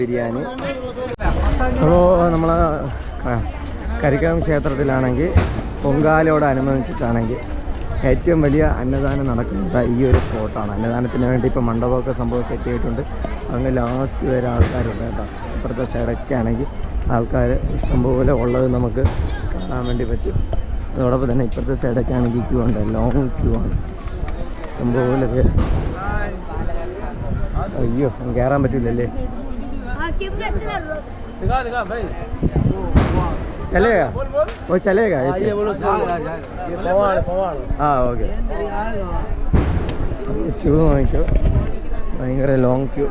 ബിരിയാണി. അപ്പോൾ നമ്മൾ കരിക്കാം ക്ഷേത്രത്തിലാണെങ്കിൽ പൊങ്കാലയോടനുബന്ധിച്ചിട്ടാണെങ്കിൽ ഏറ്റവും വലിയ അന്നദാനം നടക്കുന്നത് ഈ ഒരു സ്പോട്ടാണ്. അന്നദാനത്തിന് വേണ്ടി ഇപ്പോൾ മണ്ഡപമൊക്കെ സംഭവം സെറ്റ് ചെയ്തിട്ടുണ്ട്. അങ്ങ് ലാസ്റ്റ് വരെ ആൾക്കാരുണ്ട് കേട്ടോ. ഇപ്പുറത്തെ സൈഡൊക്കെ ആണെങ്കിൽ ആൾക്കാർ ഇഷ്ടംപോലെ ഉള്ളത് നമുക്ക് കാണാൻ വേണ്ടി പറ്റും. അതോടൊപ്പം തന്നെ ഇപ്പുറത്തെ സൈഡൊക്കെ ആണെങ്കിൽ ക്യൂ ഉണ്ട്. ലോങ് ക്യൂ ആണ്. ഇഷ്ടംപോലെ അയ്യോ കയറാൻ പറ്റില്ലല്ലേ दिखा दिखा भाई। चलेगा? वो चलेगा हाँ ओके हाँ, हाँ, हाँ। क्यों क्यों? भयंकर लॉन्ग क्यों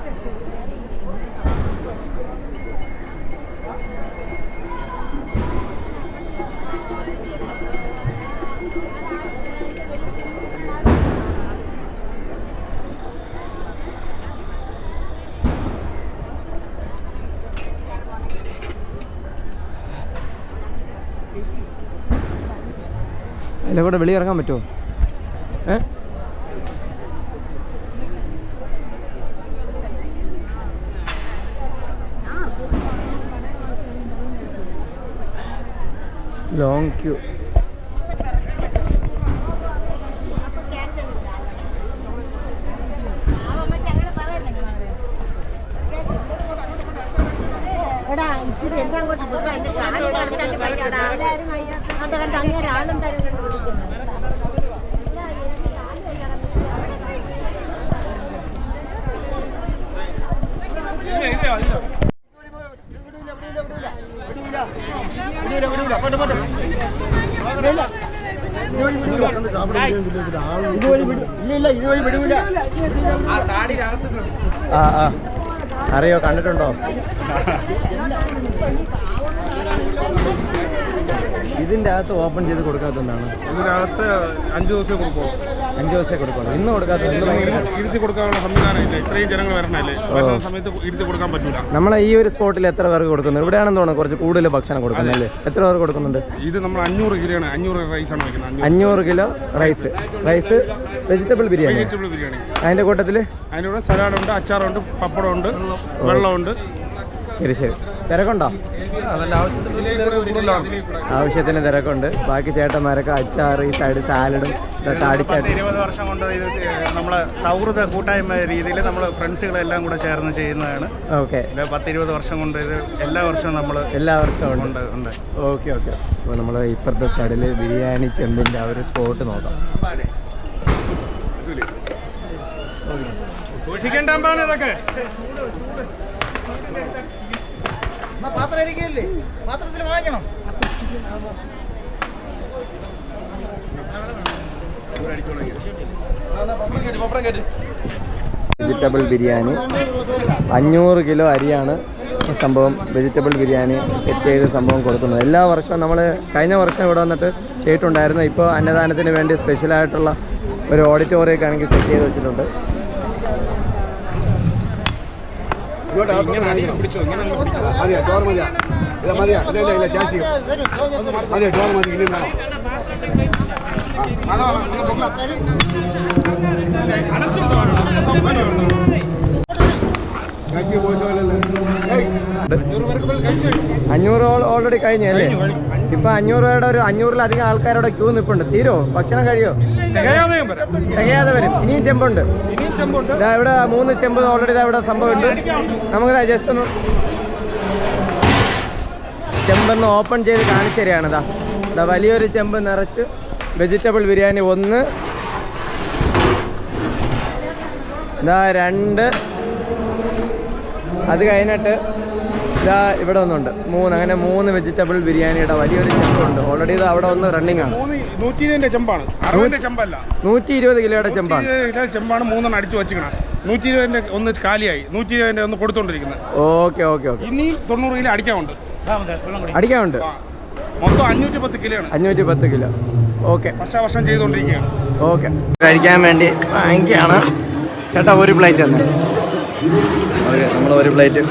അതിലെ വെളി വെളിയിറങ്ങാൻ പറ്റുമോ? ഏ? ലോങ് ക്യൂ ഇത്തിരി എല്ലാം അങ്ങോട്ട് പോകാം എന്റെ കാൽ കാണാൻ വയ്യാടാ അത് കണ്ട് അങ്ങനെ ആളും തരം ആ ആ. അറിയോ? കണ്ടിട്ടുണ്ടോ? ഇതിന്റെ അകത്ത് ഓപ്പൺ ചെയ്ത് കൊടുക്കാത്തതാണ് ഇതിനകത്ത് അഞ്ച് ദിവസം കൊടുക്കുമോ അഞ്ച് ദിവസമേ കൊടുക്കുള്ളൂ. ഇന്ന് കൊടുക്കാത്ത ഇരുത്തി കൊടുക്കാനുള്ള സംവിധാനം ഇല്ല. ഇത്രയും ജനങ്ങൾ വരണല്ലേ? വരുന്ന സമയത്ത് ഇരുത്തി കൊടുക്കാൻ പറ്റൂല. നമ്മളെ ഈ ഒരു സ്പോട്ടിൽ എത്ര പേർക്ക് കൊടുക്കുന്നു? ഇവിടെയാണെന്ന് തോന്നുന്നു കുറച്ച് കൂടുതൽ ഭക്ഷണം കൊടുക്കുന്നത് എത്ര പേർക്ക് കൊടുക്കുന്നുണ്ട്? ഇത് നമ്മൾ അഞ്ഞൂറ് കിലോയാണ്. അഞ്ഞൂറ് റൈസ് ആണ് വെക്കുന്നത്. അഞ്ഞൂറ് അഞ്ഞൂറ് kilo rice rice vegetable biryani vegetable biryani അതിന്റെ കൂട്ടത്തിൽ അതിന്റെ കൂടെ സലാഡുണ്ട് അച്ചാറുണ്ട് പപ്പടമുണ്ട് വെള്ളമുണ്ട്. ശരി ശരി. തിരക്കുണ്ടോ? ആവശ്യത്തിന് തിരക്കുണ്ട്. ബാക്കി ചേട്ടന്മാരൊക്കെ അച്ചാർ ഈ സൈഡ് സാലഡും ഇരുപത് വർഷം കൊണ്ട് ഇത് നമ്മളെ സൗഹൃദ കൂട്ടായ്മ രീതിയിൽ നമ്മൾ ഫ്രണ്ട്സുകളെല്ലാം കൂടെ ചേർന്ന് ചെയ്യുന്നതാണ്. ഓക്കെ. പത്തിരുപത് വർഷം കൊണ്ട് ഇത് എല്ലാ വർഷവും നമ്മൾ എല്ലാ വർഷവും ഉണ്ട്. ഉണ്ട് ഉണ്ട്. Okay okay. അപ്പോൾ നമ്മൾ ഇപ്പുറത്തെ സൈഡിൽ ബിരിയാണി ചെമ്പിന്റെ ആ ഒരു സ്പോട്ട് നോക്കാം. സൂക്ഷിക്കേണ്ട ഇതൊക്കെ. പാത്രം ഇരിക്കില്ലേ പാത്രത്തിൽ വാങ്ങിക്കണം വെജിറ്റബിൾ ബിരിയാണി. അഞ്ഞൂറ് കിലോ അരിയാണ് സംഭവം. വെജിറ്റബിൾ ബിരിയാണി സെറ്റ് ചെയ്ത് സംഭവം കൊടുക്കുന്നത്. എല്ലാ വർഷവും നമ്മൾ കഴിഞ്ഞ വർഷം ഇവിടെ വന്നിട്ട് ചെയ്തിട്ടുണ്ടായിരുന്നു. ഇപ്പോൾ അന്നദാനത്തിന് വേണ്ടി സ്പെഷ്യലായിട്ടുള്ള ഒരു ഓഡിറ്റോറിയൊക്കെ ആണെങ്കിൽ സെറ്റ് ചെയ്ത് വെച്ചിട്ടുണ്ട്. മതിയാ? ചോറ് മതിയാ? ഇല്ല മതിയാ? ഇല്ല ഇല്ല ഇല്ല ചാച്ചി. മതിയാ? ചോറ് മതി ഇനി വേണം. ചാച്ചി പോയിട്ടല്ലേ അഞ്ഞൂറ് ഓൾറെഡി കഴിഞ്ഞല്ലേ? ഇപ്പൊ അഞ്ഞൂറ് പേരുടെ ഒരു അഞ്ഞൂറിലധികം ആൾക്കാരുടെ ക്യൂ നിൽപ്പുണ്ട് തീരോ ഭക്ഷണം കഴിയോ? തികയാതെ വരാം. ഇനിയും ചെമ്പുണ്ട്. ഇവിടെ മൂന്ന് ചെമ്പ് ഓൾറെഡി ഇവിടെ സംഭവമുണ്ട്. നമുക്ക് ജസ്റ്റ് ഒന്ന് ചെമ്പൊന്ന് ഓപ്പൺ ചെയ്ത് കാണിച്ചു തരികയാണ് ഇതാ. ഇതാ വലിയൊരു ചെമ്പ് നിറച്ച് വെജിറ്റബിൾ ബിരിയാണി ഒന്ന്. ഇതാ രണ്ട്. അത് കഴിഞ്ഞിട്ട് ഇതാ ഇവിടെ ഒന്നുണ്ട് മൂന്ന് അങ്ങനെ മൂന്ന് വെജിറ്റബിൾ ബിരിയാണിയുടെ വലിയൊരു ചെമ്പുണ്ട്. ഓൾറെഡി ഇത് അവിടെ ഒന്ന് റണ്ണിങ് ആണ്. നൂറ്റി ഇരുപതിന്റെ ചെമ്പാണ്. അറുപതിന്റെ ചെമ്പല്ല. നൂറ്റി ഇരുപത് കിലോയുടെ ചെമ്പാണ്. ഇരുപത് ചെമ്പാണ് മൂന്നെണ്ണം അടിച്ചു വെച്ചിരിക്കണം നൂറ്റി ഇരുപതിന്റെ ഒന്ന് കാലിയായി. നൂറ്റി ഇരുപതിന്റെ ഒന്ന് കൊടുത്തോണ്ടിരിക്കുന്നത് ഓക്കെ ഓക്കെ ഓക്കെ. ഇനി തൊണ്ണൂറ് കിലോ അടിക്കാനുണ്ട് അടിക്കാനുണ്ട്. മൊത്തം അഞ്ഞൂറ്റി പത്ത് കിലോ അഞ്ഞൂറ്റി പത്ത് കിലോ. ഓക്കെ. വർഷാവർഷം ചെയ്തുകൊണ്ടിരിക്കുകയാണ്. ഓക്കെ. കഴിക്കാൻ വേണ്ടി വാങ്ങിക്കുകയാണ്. ചേട്ടാ ഒരു പ്ലേറ്റ് തന്നെ. ഓക്കെ നമ്മൾ ഒരു പ്ലേറ്റ്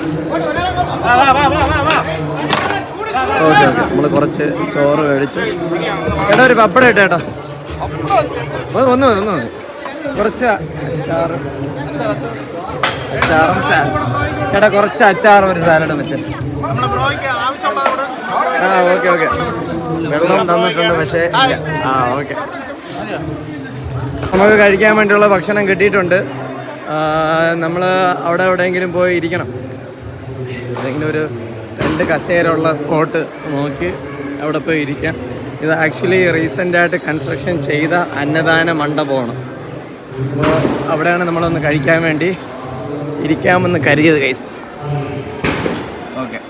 ഓക്കെ ഓക്കെ. നമ്മൾ കുറച്ച് ചോറ് മേടിച്ചു. ചേട്ടാ ഒരു പപ്പടം ഇട്ട് ചേട്ടാ. ഒന്ന് മതി, ഒന്ന് മതി. കുറച്ച് അച്ചാറ്. അച്ചാറും ചേട്ടാ കുറച്ച് അച്ചാറും ഒരു സാലഡും വെച്ച്. ആ ഓക്കെ ഓക്കെ. വെള്ളം തന്നിട്ടുണ്ട് പക്ഷേ. ആ ഓക്കെ. നമുക്ക് കഴിക്കാൻ വേണ്ടിയുള്ള ഭക്ഷണം കിട്ടിയിട്ടുണ്ട്. നമ്മൾ അവിടെ എവിടെയെങ്കിലും പോയി ഇരിക്കണം. ഏതെങ്കിലും ഒരു രണ്ട് കസേരയുള്ള സ്പോട്ട് നോക്കി അവിടെ പോയി ഇരിക്കാം. ഇത് ആക്ച്വലി റീസെന്റായിട്ട് കൺസ്ട്രക്ഷൻ ചെയ്ത അന്നദാന മണ്ഡപമാണ്. അപ്പോൾ അവിടെയാണ് നമ്മളൊന്ന് കഴിക്കാൻ വേണ്ടി ഇരിക്കാമെന്ന് കരുതിയത് ഗൈസ് ഓക്കെ